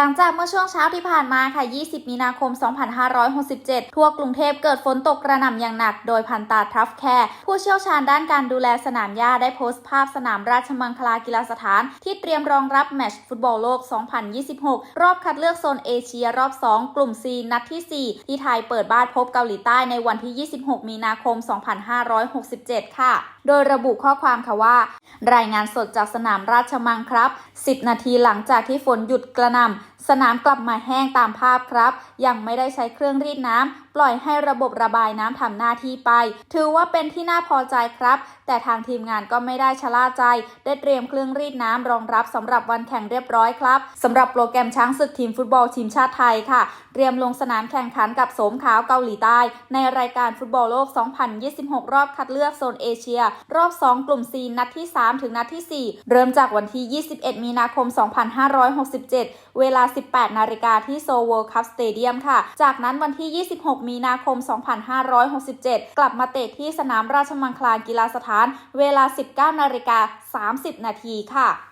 หลังจากเมื่อช่วงเช้าที่ผ่านมาค่ะ 20 มีนาคม 2567 ทั่วกรุงเทพเกิดฝนตกกระหน่ำอย่างหนัก โดยพันตาทรัฟแคร์ผู้เชี่ยวชาญด้านการดูแลสนามหญ้าได้โพสต์ภาพสนามราชมังคลากีฬาสถาน ที่เตรียมรองรับแมตช์ฟุตบอลโลก 2026 รอบคัดเลือกโซนเอเชียรอบ 2 กลุ่ม C นัดที่ 4 ที่ไทยเปิดบ้านพบเกาหลีใต้ในวันที่ 26 มีนาคม 2567 ค่ะ โดยระบุข้อความค่ะว่า รายงานสดจากสนามราชมังครับ 10 นาทีหลังจากที่ฝนหยุดกระหน่ำสนามกลับมาแห้งตามภาพครับ ยังไม่ได้ใช้เครื่องรีดน้ำ ปล่อยให้ระบบระบายน้ำทำหน้าที่ไป ถือว่าเป็นที่น่าพอใจครับ แต่ทางทีมงานก็ไม่ได้ชะล่าใจ ได้เตรียมเครื่องรีดน้ำรองรับสำหรับวันแข่งเรียบร้อยครับสำหรับโปรแกรมช้างศึกทีมฟุตบอลทีมชาติไทยค่ะ เตรียมลงสนามแข่งขันกับโสมขาวเกาหลีใต้ ในรายการฟุตบอลโลก 2026 รอบคัดเลือกโซนเอเชีย รอบ 2 กลุ่ม C นัดที่ 3 ถึงนัดที่ 4 เริ่มจากวันที่ 21 มีนาคม 2567 เวลาา 18 นาฬิกาที่โซเวิลด์คัพสเตเดียมค่ะ จากนั้นวันที่ 26 มีนาคม 2567 กลับมาเตะที่สนามราชมังคลากีฬาสถาน เวลา 19 นาฬิกา 30 นาทีค่ะ